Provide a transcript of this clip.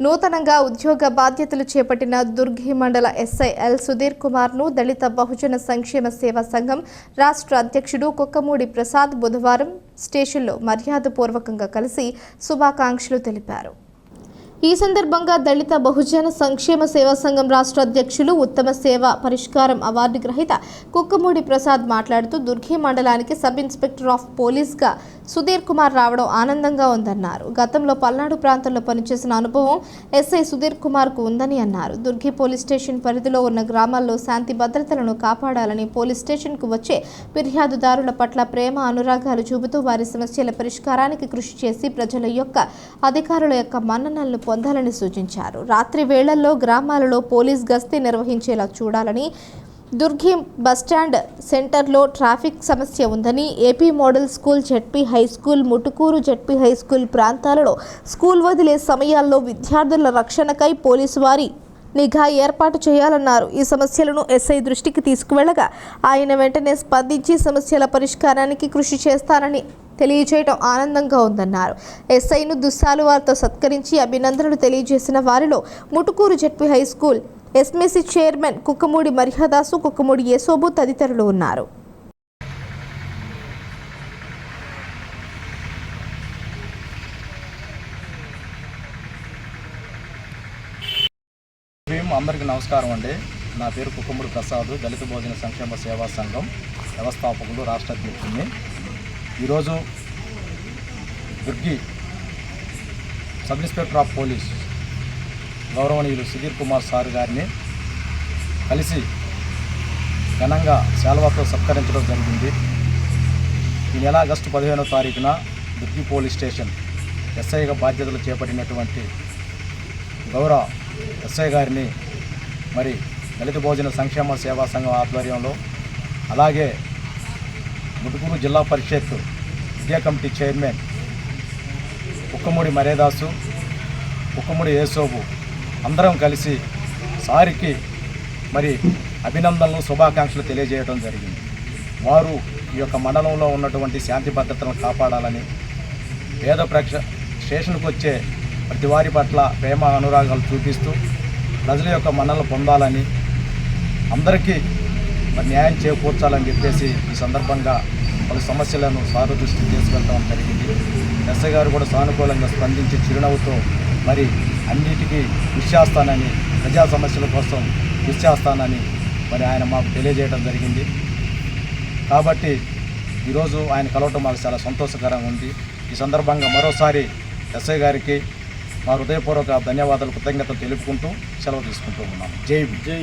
నూతనంగా ఉద్యోగ బాధ్యతలు చేపట్టిన దుర్గి మండల ఎస్ఐ ఎల్ సుధీర్ కుమార్ను దళిత బహుజన సంక్షేమ సేవా సంఘం రాష్ట్ర అధ్యక్షుడు కుక్కమూడి ప్రసాద్ బుధవారం స్టేషన్లో మర్యాదపూర్వకంగా కలిసి శుభాకాంక్షలు తెలిపారు. ఈ సందర్భంగా దళిత బహుజన సంక్షేమ సేవా సంఘం రాష్ట్ర అధ్యక్షులు ఉత్తమ సేవ పరిష్కారం అవార్డు గ్రహీత కుక్కమూడి ప్రసాద్ మాట్లాడుతూ దుర్గి మండలానికి సబ్ ఇన్స్పెక్టర్ ఆఫ్ పోలీస్గా సుధీర్ కుమార్ రావడం ఆనందంగా ఉందన్నారు. గతంలో పల్నాడు ప్రాంతంలో పనిచేసిన అనుభవం ఎస్ఐ సుధీర్ కుమార్కు ఉందని అన్నారు. దుర్గి పోలీస్ స్టేషన్ పరిధిలో ఉన్న గ్రామాల్లో శాంతి భద్రతలను కాపాడాలని పోలీస్ స్టేషన్కు వచ్చే ఫిర్యాదుదారుల పట్ల ప్రేమ అనురాగాలు చూపుతూ వారి సమస్యల పరిష్కారానికి కృషి చేసి ప్రజల యొక్క అధికారుల యొక్క మన్ననలను పొందాలని సూచించారు. రాత్రి వేళల్లో గ్రామాలలో పోలీస్ గస్తీ నిర్వహించేలా చూడాలని దుర్గి బస్టాండ్ సెంటర్లో ట్రాఫిక్ సమస్య ఉందని AP model school ZP high school Mutukuru ZP high school ప్రాంతాలలో స్కూల్ వదిలే సమయాల్లో విద్యార్థుల రక్షణకై పోలీసు వారి నిఘా ఏర్పాటు చేయాలన్నారు. ఈ సమస్యలను ఎస్ఐ దృష్టికి తీసుకువెళ్ళగా ఆయన వెంటనే స్పందించి సమస్యల పరిష్కారానికి కృషి చేస్తానని తెలియజేయడం ఆనందంగా ఉందన్నారు. ఎస్ఐను దుస్సాలు వారితో సత్కరించి అభినందనలు తెలియజేసిన వారిలో Mutukuru ZP high school SMC chairman Kukkamudi Maryadasu Kukkamudi Yesobu తదితరులు ఉన్నారు. ఉదయం అందరికీ నమస్కారం అండి. నా పేరు కుక్కముడి ప్రసాద్ దళిత భోజన సంక్షేమ సేవా సంఘం వ్యవస్థాపకులు రాష్ట్ర అధ్యక్షుడిని. ఈరోజు Durgi sub inspector of police గౌరవనీయులు సుధీర్ కుమార్ సార్ గారిని కలిసి ఘనంగా శాల్వాతో సత్కరించడం జరిగింది. ఈ నెల ఆగస్టు పదిహేనో తారీఖున దుర్గి పోలీస్ స్టేషన్ ఎస్ఐగా బాధ్యతలు చేపట్టినటువంటి గౌరవ ఎస్ఐ గారిని మరి దళిత భోజన సంక్షేమ సేవా సంఘం ఆధ్వర్యంలో అలాగే ముటుకూరు జిల్లా పరిషత్ విద్యా కమిటీ చైర్మన్ కుక్కమూడి మరేదాసు కుక్కమూడి యేసోబు అందరం కలిసి సారికి మరి అభినందనలు శుభాకాంక్షలు తెలియజేయడం జరిగింది. వారు ఈ యొక్క మండలంలో ఉన్నటువంటి శాంతి భద్రతలను కాపాడాలని పేద ప్రేక్ష స్టేషన్కి వచ్చే ప్రతి వారి పట్ల ప్రేమ అనురాగాలు చూపిస్తూ ప్రజల యొక్క మన్నలు పొందాలని అందరికీ మరి న్యాయం చేకూర్చాలని చెప్పేసి ఈ సందర్భంగా పలు సమస్యలను సారదృష్టి తీసుకెళ్ళడం జరిగింది. ఎస్ఐ గారు కూడా సానుకూలంగా స్పందించి చిరునవ్వుతో మరి అన్నిటికీ కృషి చేస్తానని ప్రజా సమస్యల కోసం కృషి చేస్తానని మరి ఆయన మాకు తెలియజేయడం జరిగింది. కాబట్టి ఈరోజు ఆయన కలవటం మాకు చాలా సంతోషకరంగా ఉంది. ఈ సందర్భంగా మరోసారి ఎస్ఐ గారికి మా హృదయపూర్వక ధన్యవాదాలు కృతజ్ఞతలు తెలుపుకుంటూ సెలవు తీసుకుంటూ ఉన్నాను. జై జై